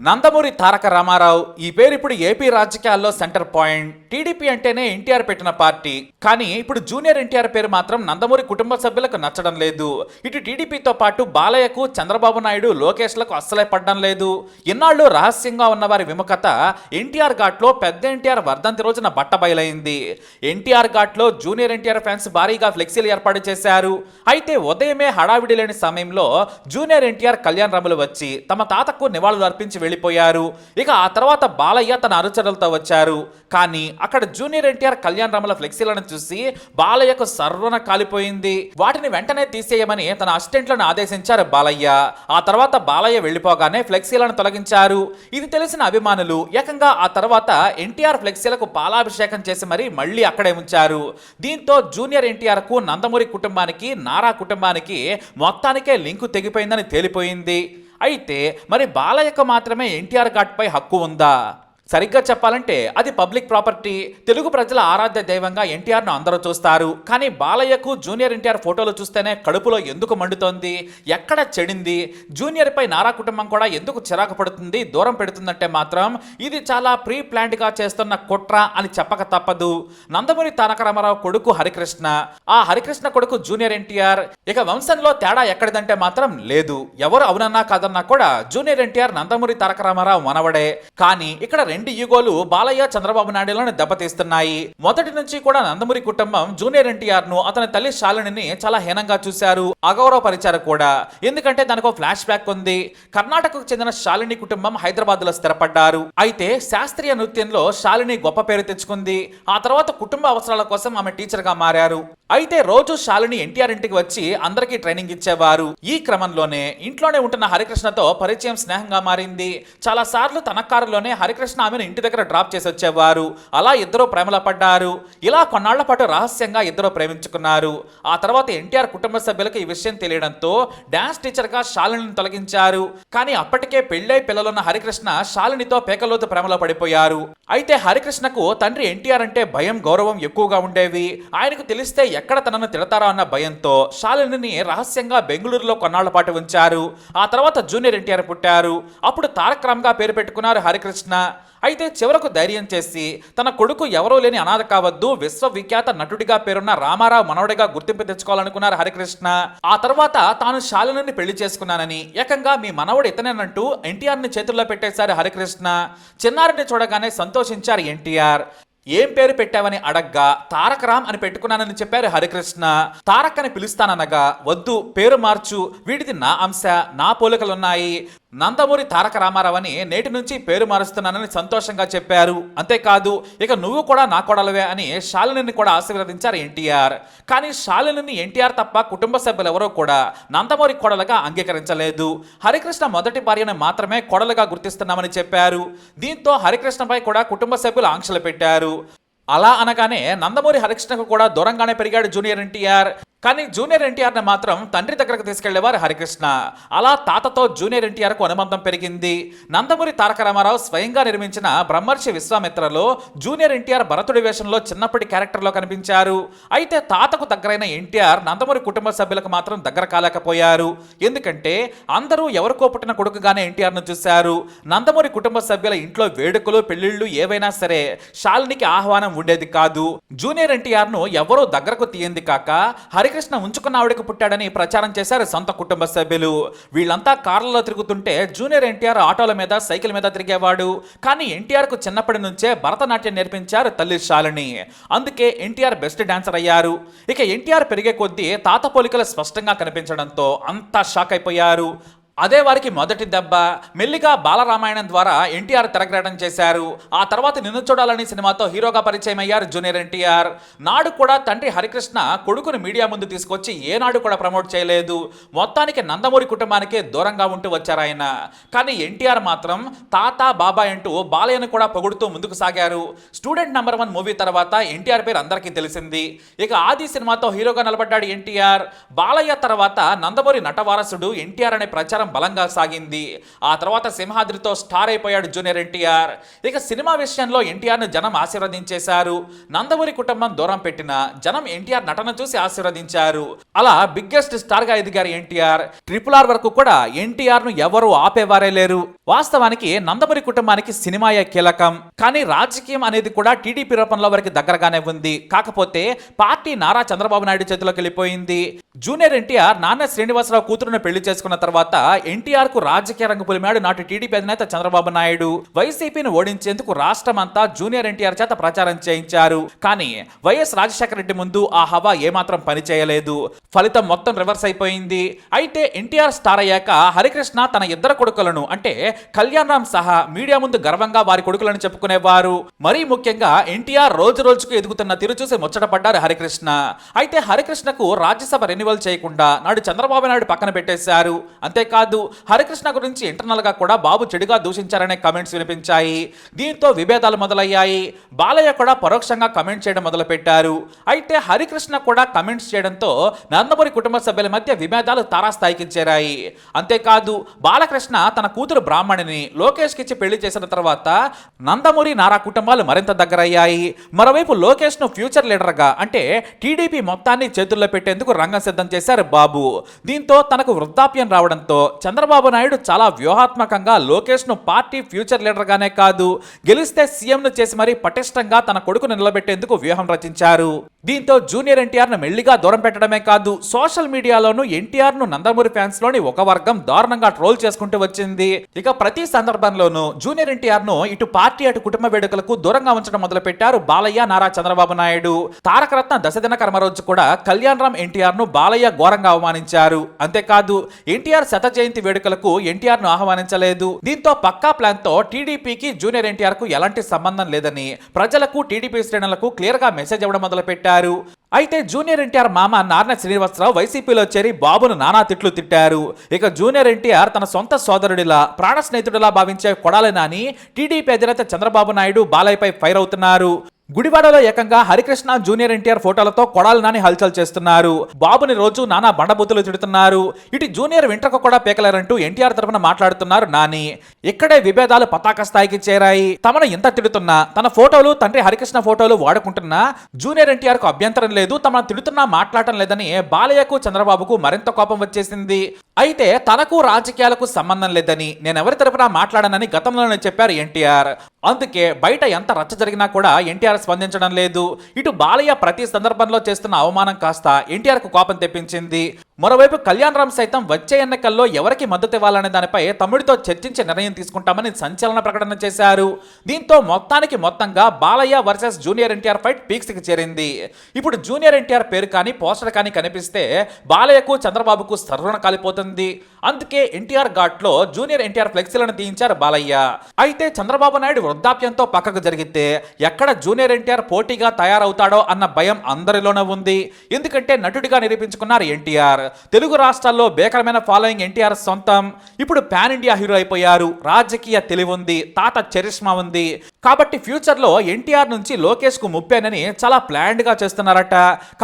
నందమూరి తారక రామారావు ఈ పేరు ఇప్పుడు ఏపీ రాజకీయాల్లో సెంటర్ పాయింట్. టీడీపీ అంటేనే ఎన్టీఆర్ పెట్టిన పార్టీ. కానీ ఇప్పుడు జూనియర్ ఎన్టీఆర్ పేరు మాత్రం నందమూరి కుటుంబ సభ్యులకు నచ్చడం లేదు. ఇటు టీడీపీతో పాటు బాలయ్యకు చంద్రబాబు నాయుడు లోకేష్లకు అస్సలే పడడం లేదు. ఇన్నాళ్ళు రహస్యంగా ఉన్న వారి విముఖత ఎన్టీఆర్ ఘాట్లో పెద్ద ఎన్టీఆర్ వర్ధంతి రోజున బట్ట బయలైంది. ఎన్టీఆర్ ఘాట్లో జూనియర్ ఎన్టీఆర్ ఫ్యాన్స్ భారీగా ఫ్లెక్సీలు ఏర్పాటు చేశారు. అయితే ఉదయమే హడావిడి లేని సమయంలో జూనియర్ ఎన్టీఆర్ కళ్యాణ్ రములు వచ్చి తమ తాతకు నివాళులు అర్పించి వెళ్ళిపోయారు. ఇక ఆ తర్వాత బాలయ్య తన అనుచరులతో వచ్చారు. కానీ అక్కడ జూనియర్ ఎన్టీఆర్ కళ్యాణ్ రామల ఫ్లెక్సీలను చూసి బాలయ్యకు సర్వన కాలిపోయింది. వాటిని వెంటనే తీసేయమని తన అసిస్టెంట్లను ఆదేశించారు బాలయ్య. ఆ తర్వాత బాలయ్య వెళ్ళిపోగానే ఫ్లెక్సీలను తొలగించారు. ఇది తెలిసిన అభిమానులు ఏకంగా ఆ తర్వాత ఎన్టీఆర్ ఫ్లెక్సీలకు పాలాభిషేకం చేసి మరీ మళ్ళీ అక్కడే ఉంచారు. దీంతో జూనియర్ ఎన్టీఆర్కు నందమూరి కుటుంబానికి నారా కుటుంబానికి మొత్తానికే లింకు తెగిపోయిందని తేలిపోయింది. అయితే మరి బాలయ్యకు మాత్రమే ఎన్టీఆర్ ఘాట్పై హక్కు ఉందా? సరిగ్గా చెప్పాలంటే అది పబ్లిక్ ప్రాపర్టీ. తెలుగు ప్రజల ఆరాధ్య దైవంగా ఎన్టీఆర్ను అందరూ చూస్తారు. కానీ బాలయ్యకు జూనియర్ ఎన్టీఆర్ ఫోటోలు చూస్తేనే కడుపులో ఎందుకు మండుతోంది? ఎక్కడ చెడింది? జూనియర్పై నారా కుటుంబం కూడా ఎందుకు చిరాకు పడుతుంది? దూరం పెడుతుందంటే మాత్రం ఇది చాలా ప్రీ ప్లాన్డ్గా చేస్తున్న కుట్ర అని చెప్పక తప్పదు. నందమూరి తారక రామారావు కొడుకు హరికృష్ణ. ఆ హరికృష్ణ కొడుకు జూనియర్ ఎన్టీఆర్. ఇక వంశంలో తేడా ఎక్కడిదంటే మాత్రం లేదు. ఎవరు అవునన్నా కాదన్నా కూడా జూనియర్ ఎన్టీఆర్ నందమూరి తారక రామారావు మనవడే. కానీ ఇక్కడ రెండు ఈగోలు బాలయ్య చంద్రబాబు నాయుడులను దెబ్బతీస్తున్నాయి. మొదటి నుంచి కూడా నందమూరి కుటుంబం జూనియర్ ఎన్టీఆర్ను అతని తల్లి శాలినిని చాలా హీనంగా చూశారు. అగౌరవపరిచారు కూడా. ఎందుకంటే దానికి ఫ్లాష్ బ్యాక్ ఉంది. కర్ణాటకకు చెందిన శాలిని కుటుంబం హైదరాబాద్లో స్థిరపడ్డారు. అయితే శాస్త్రీయ నృత్యంలో శాలిని గొప్ప పేరు తెచ్చుకుంది. ఆ తర్వాత కుటుంబ అవసరాల కోసం ఆమె టీచర్గా మారారు. అయితే రోజు శాలిని ఎన్టీఆర్ ఇంటికి వచ్చి అందరికీ ట్రైనింగ్ ఇచ్చేవారు. ఈ క్రమంలోనే ఇంట్లోనే ఉంటున్న హరికృష్ణతో పరిచయం స్నేహంగా మారింది. చాలా సార్లు తన కారులోనే హరికృష్ణ ఆమెను ఇంటి దగ్గర డ్రాప్ చేసి వచ్చేవారు. అలా ఇద్దరు ప్రేమలో పడ్డారు. ఇలా కొన్నాళ్ళ పాటు రహస్యంగా ఇద్దరు ప్రేమించుకున్నారు. ఆ తర్వాత ఎన్టీఆర్ కుటుంబ సభ్యులకు ఈ విషయం తెలియడంతో డాన్స్ టీచర్గా శాలిని తొలగించారు. కానీ అప్పటికే పెళ్ళై పిల్లలున్న హరికృష్ణ శాలినితో పేకలోతు ప్రేమలో పడిపోయారు. అయితే హరికృష్ణకు తండ్రి ఎన్టీఆర్ అంటే భయం గౌరవం ఎక్కువగా ఉండేవి. ఆయనకు తెలిస్తే ఎక్కడ తనను తిడతారో అన్న భయంతో శాలినిని రహస్యంగా బెంగళూరులో కొన్నాళ్ళ పాటు ఉంచారు. ఆ తర్వాత జూనియర్ ఎన్టీఆర్ పుట్టారు. అప్పుడు తారక్ పేరు పెట్టుకున్నారు హరికృష్ణ. అయితే చివరకు ధైర్యం చేసి తన కొడుకు ఎవరూ లేని అనాథ కావద్దు విశ్వవిఖ్యాత నటుడిగా పేరున్న రామారావు మనవడిగా గుర్తింపు తెచ్చుకోవాలనుకున్నారు హరికృష్ణ. ఆ తర్వాత తాను శాలిని పెళ్ళి చేసుకున్నానని ఏకంగా మీ మనవడు ఇతనేనంటూ ఎన్టీఆర్ని చేతుల్లో పెట్టేశారు హరికృష్ణ. చిన్నారిని చూడగానే సంతోషించారు ఎన్టీఆర్. ఏం పేరు పెట్టావని అడగ్గా తారక రామ్ అని పెట్టుకున్నానని చెప్పారు హరికృష్ణ. తారక్ అని పిలుస్తాననగా వద్దు పేరు మార్చు వీటిది నా అంశ నా పోలికలున్నాయి. నందమూరి తారక రామారావు అని నేటి నుంచి పేరు మారుస్తున్నానని సంతోషంగా చెప్పారు. అంతేకాదు ఇక నువ్వు కూడా నా కొడలవే అని శాలిని కూడా ఆశీర్వదించారు ఎన్టీఆర్. కానీ శాలిని ఎన్టీఆర్ తప్ప కుటుంబ సభ్యులు ఎవరూ కూడా నందమూరి కొడలుగా అంగీకరించలేదు. హరికృష్ణ మొదటి భార్యను మాత్రమే కొడలుగా గుర్తిస్తున్నామని చెప్పారు. దీంతో హరికృష్ణపై కూడా కుటుంబ సభ్యులు ఆంక్షలు పెట్టారు. అలా అనగానే నందమూరి హరికృష్ణకు కూడా దూరంగానే పెరిగాడు జూనియర్ ఎన్టీఆర్. కానీ జూనియర్ ఎన్టీఆర్ని మాత్రం తండ్రి దగ్గరకు తీసుకెళ్ళేవారు హరికృష్ణ. అలా తాతతో జూనియర్ ఎన్టీఆర్కు అనుబంధం పెరిగింది. నందమూరి తారక రామారావు స్వయంగా నిర్మించిన బ్రహ్మర్షి విశ్వామిత్రలో జూనియర్ ఎన్టీఆర్ భరతుడి వేషంలో చిన్నప్పటి క్యారెక్టర్లో కనిపించారు. అయితే తాతకు దగ్గరైన ఎన్టీఆర్ నందమూరి కుటుంబ సభ్యులకు మాత్రం దగ్గర కాలేకపోయారు. ఎందుకంటే అందరూ ఎవరికో పుట్టిన కొడుకుగానే ఎన్టీఆర్ను చూశారు. నందమూరి కుటుంబ సభ్యుల ఇంట్లో వేడుకలు పెళ్ళిళ్ళు ఏవైనా సరే శాలినికి ఆహ్వానం ఉండేది కాదు. జూనియర్ ఎన్టీఆర్ను ఎవరూ దగ్గరకు తీయంది కాక బాలకృష్ణ ఉంచుకున్న ఆవిడకు పుట్టాడని ప్రచారం చేశారు సొంత కుటుంబ సభ్యులు. వీళ్ళంతా కార్లలో తిరుగుతుంటే జూనియర్ ఎన్టీఆర్ ఆటోల మీద సైకిల్ మీద తిరిగేవాడు. కానీ ఎన్టీఆర్కు చిన్నప్పటి నుంచే భరతనాట్యం నేర్పించారు తల్లి శాలిని. అందుకే ఎన్టీఆర్ బెస్ట్ డాన్సర్ అయ్యారు. ఇక ఎన్టీఆర్ పెరిగే కొద్దీ తాత పోలికలు స్పష్టంగా కనిపించడంతో అంతా షాక్ అయిపోయారు. అదే వారికి మొదటి దెబ్బ. మెల్లిగా బాలరామాయణం ద్వారా ఎన్టీఆర్ తెరగ్రహణం చేశారు. ఆ తర్వాత నిన్ను చూడాలని సినిమాతో హీరోగా పరిచయం అయ్యారు జూనియర్ ఎన్టీఆర్. నాడు కూడా తండ్రి హరికృష్ణ కొడుకును మీడియా ముందు తీసుకొచ్చి ఏనాడు కూడా ప్రమోట్ చేయలేదు. మొత్తానికి నందమూరి కుటుంబానికే దూరంగా ఉంటూ వచ్చారు ఆయన. కానీ ఎన్టీఆర్ మాత్రం తాత బాబాయ్ అంటూ బాలయ్యను కూడా పొగుడుతూ ముందుకు సాగారు. స్టూడెంట్ నంబర్ వన్ మూవీ తర్వాత ఎన్టీఆర్ పేరు అందరికీ తెలిసింది. ఇక ఆది సినిమాతో హీరోగా నిలబడ్డాడు ఎన్టీఆర్. బాలయ్య తర్వాత నందమూరి నటవారసుడు ఎన్టీఆర్ అనే ప్రచారం బలంగా సాగింది. ఆ తర్వాత సింహాద్రితో స్టార్ అయిపోయాడు జూనియర్ ఎన్టీఆర్. ఇక సినిమా విషయంలో ఎన్టీఆర్ను జనం ఆశీర్వదించేశారు. నందమూరి కుటుంబం దూరం పెట్టిన జనం ఎన్టీఆర్ నటన చూసి ఆశీర్వదించారు. అలా బిగ్గెస్ట్ స్టార్గా ఎదిగారు ఎన్టీఆర్. ట్రిపుల్ ఆర్ వరకు కూడా ఎన్టీఆర్ను ఎవరు ఆపేవారే లేరు. వాస్తవానికి నందమూరి కుటుంబానికి సినిమాయే కీలకం. కానీ రాజకీయం అనేది కూడా టీడీపీ రూపంలో వారికి దగ్గరగానే ఉంది. కాకపోతే పార్టీ నారా చంద్రబాబు నాయుడు చేతిలోకి వెళ్ళిపోయింది. జూనియర్ ఎన్టీఆర్ నాన్న శ్రీనివాసరావు కూతురును పెళ్ళి చేసుకున్న తర్వాత ఎన్టీఆర్కు రాజకీయ రంగు పులిమాడు నాటి టీడీపీ అధినేత చంద్రబాబు నాయుడు. వైసీపీని ఓడించేందుకు రాష్ట్రమంతా జూనియర్ ఎన్టీఆర్ చేత ప్రచారం చేయించారు. కానీ వైఎస్ రాజశేఖర రెడ్డి ముందు ఆ హవా ఏమాత్రం పనిచేయలేదు ఫలితం మొత్తం రివర్స్ అయిపోయింది. అయితే ఎన్టీఆర్ స్టార్ అయ్యాక హరికృష్ణ తన ఇద్దరు కొడుకులను అంటే కళ్యాణ్ రామ్ సహా మీడియా ముందు గర్వంగా వారి కొడుకులను చెప్పుకునేవారు. మరీ ముఖ్యంగా ఎన్టీఆర్ రోజు రోజుకు ఎదుగుతున్న తీరు చూసి ముచ్చటపడ్డారు హరికృష్ణ. అయితే హరికృష్ణకు రాజ్యసభ రెన్యువల్ చేయకుండా నాడు చంద్రబాబు నాయుడు పక్కన పెట్టేశారు. అంతేకాదు హరికృష్ణ గురించి ఇంటర్నల్గా కూడా బాబు చెడుగా దూషించారనే కమెంట్స్ వినిపించాయి. దీంతో విభేదాలు మొదలయ్యాయి. బాలయ్య కూడా పరోక్షంగా కమెంట్ చేయడం మొదలుపెట్టారు. అయితే హరికృష్ణ కూడా కమెంట్స్ చేయడంతో నందమూరి కుటుంబ సభ్యుల మధ్య విభేదాలు తారాస్థాయికి చేరాయి. అంతేకాదు బాలకృష్ణ తన కూతురు బ్రాహ్మణిని లోకేష్కి ఇచ్చి పెళ్ళి చేసిన తర్వాత నందమూరి నారా కుటుంబాలు మరింత దగ్గరయ్యాయి. మరోవైపు లోకేష్ను ఫ్యూచర్ లీడర్గా అంటే టీడీపీ మొత్తాన్ని చేతుల్లో పెట్టేందుకు రంగం సిద్ధం చేశారు బాబు. దీంతో తనకు వృద్ధాప్యం రావడంతో చంద్రబాబు నాయుడు చాలా వ్యూహాత్మకంగా లోకేష్ను పార్టీ ఫ్యూచర్ లీడర్ గానే కాదు గెలిస్తే సీఎం ను చేసి మరీ పటిష్టంగా తన కొడుకును నిలబెట్టేందుకు వ్యూహం రచించారు. దీంతో జూనియర్ ఎన్టీఆర్ను మెల్లిగా దూరం పెట్టడమే కాదు సోషల్ మీడియాలోనూ ఎన్టీఆర్ను నందమూరి ఫ్యాన్స్లోని ఒక వర్గం దారుణంగా ట్రోల్ చేసుకుంటూ వచ్చింది. ఇక ప్రతి సందర్భంలోనూ జూనియర్ ఎన్టీఆర్ను ఇటు పార్టీ అటు కుటుంబ వేడుకలకు దూరంగా ఉంచడం మొదలుపెట్టారు బాలయ్య నారా చంద్రబాబు నాయుడు. తారకరత్న దశదిన కర్మ రోజు కూడా కళ్యాణ్ రామ్ ఎన్టీఆర్ను బాలయ్య ఘోరంగా అవమానించారు. అంతేకాదు ఎన్టీఆర్ శత జయంతి వేడుకలకు ఎన్టీఆర్ను ఆహ్వానించలేదు. దీంతో పక్కా ప్లాన్తో టీడీపీకి జూనియర్ ఎన్టీఆర్కు ఎలాంటి సంబంధం లేదని ప్రజలకు టీడీపీ శ్రేణులకు క్లియర్గా మెసేజ్ ఇవ్వడం మొదలుపెట్టారు. అయితే జూనియర్ ఎన్టీఆర్ మామ నారాయణ శ్రీనివాసరావు వైసీపీలో చేరి బాబును నానా తిట్లు తిట్టారు. ఇక జూనియర్ ఎన్టీఆర్ తన సొంత సోదరుడిలా ప్రాణ స్నేహితుడిలా భావించే కొడాలి నాని టీడీపీ అధినేత చంద్రబాబు నాయుడు బాలయ్యపై ఫైర్ అవుతున్నారు. గుడివాడలో ఏకంగా హరికృష్ణ జూనియర్ ఎన్టీఆర్ ఫోటోలతో కొడాలి నాని హల్చల్ చేస్తున్నారు. బాబుని రోజు నానా బండబుద్ధులు తిడుతున్నారు. ఇటు జూనియర్ వెంట్రకు కూడా పేకలేరంటూ ఎన్టీఆర్ తరఫున మాట్లాడుతున్నారు నాని. ఇక్కడే విభేదాలు పతాక స్థాయికి చేరాయి. తమను ఎంత తిడుతున్నా తన ఫోటోలు తండ్రి హరికృష్ణ ఫోటోలు వాడుకుంటున్నా జూనియర్ ఎన్టీఆర్కు అభ్యంతరం లేదు. తమను తిడుతున్నా మాట్లాడటం లేదని బాలయ్యకు చంద్రబాబుకు మరింత కోపం వచ్చేసింది. అయితే తనకు రాజకీయాలకు సంబంధం లేదని నేనెవరి తరపున మాట్లాడనని గతంలోనే చెప్పారు ఎన్టీఆర్. అందుకే బయట ఎంత రచ్చ జరిగినా కూడా ఎన్టీఆర్ స్పందించడం లేదు. ఇటు బాలయ్య ప్రతి సందర్భంలో చేస్తున్న అవమానం కాస్త ఎన్టీఆర్కు కోపం తెప్పించింది. మరోవైపు కళ్యాణ్ రామ్ సైతం వచ్చే ఎన్నికల్లో ఎవరికి మద్దతు ఇవ్వాలనే దానిపై తమ్ముడితో చర్చించి నిర్ణయం తీసుకుంటామని సంచలన ప్రకటన చేశారు. దీంతో మొత్తానికి మొత్తంగా Balayya versus junior NTR fight పీక్స్కి చేరింది. ఇప్పుడు జూనియర్ ఎన్టీఆర్ పేరు కానీ పోస్టర్ కానీ కనిపిస్తే బాలయ్యకు చంద్రబాబుకు సర్వణ కాలిపోతుంది. అందుకే ఎన్టీఆర్ ఘాట్లో జూనియర్ ఎన్టీఆర్ ఫ్లెక్సీలను తీయించారు బాలయ్య. అయితే చంద్రబాబు నాయుడు వృద్ధాప్యంతో పక్కకు జరిగితే ఎక్కడ జూనియర్ ఎన్టీఆర్ పోటీగా తయారవుతాడో అన్న భయం అందరిలోనే ఉంది. ఎందుకంటే నటుడిగా నిరూపించుకున్నారు ఎన్టీఆర్. తెలుగు రాష్ట్రాల్లో బేకరమైన ఫాలోయింగ్ ఎన్టీఆర్ సొంతం. ఇప్పుడు పాన్ ఇండియా హీరో అయిపోయారు. రాజకీయ తెలివి ఉంది. తాత చరిష్మా ఉంది. కాబట్టి ఫ్యూచర్లో ఎన్టీఆర్ నుంచి లోకేష్కు ముప్పేనని చాలా ప్లాన్డ్గా చేస్తున్నారట.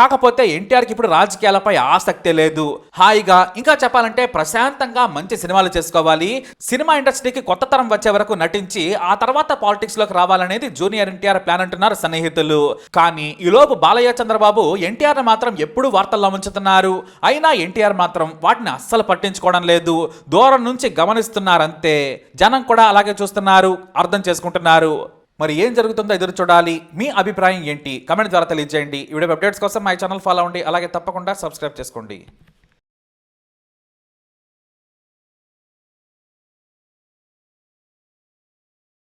కాకపోతే ఎన్టీఆర్కి ఇప్పుడు రాజకీయాలపై ఆసక్తి లేదు. హాయిగా ఇంకా చెప్పాలంటే ప్రశాంతంగా మంచి సినిమాలు చేసుకోవాలి. సినిమా ఇండస్ట్రీకి కొత్త తరం వచ్చే వరకు నటించి ఆ తర్వాత పాలిటిక్స్లోకి రావాలనేది జూనియర్ ఎన్టీఆర్ ప్లాన్ అంటున్నారు సన్నిహితులు. కానీ ఈలోపు బాలయ్య చంద్రబాబు ఎన్టీఆర్ని మాత్రం ఎప్పుడు వార్తల్లో ఉంచుతున్నారు అయినా ఎన్టీఆర్ మాత్రం వాటిని అస్సలు పట్టించుకోవడం లేదు. దూరం నుంచి గమనిస్తున్నారంతే. జనం కూడా అలాగే చూస్తున్నారు అర్థం చేసుకుంటున్నారు. మరి ఏం జరుగుతుందో ఎదురు చూడాలి. మీ అభిప్రాయం ఏంటి? కమెంట్ ద్వారా తెలియజేయండి. ఈ వీడియో అప్డేట్స్ కోసం మా ఛానల్ ఫాలో అవ్వండి. అలాగే తప్పకుండా సబ్స్క్రైబ్ చేసుకోండి.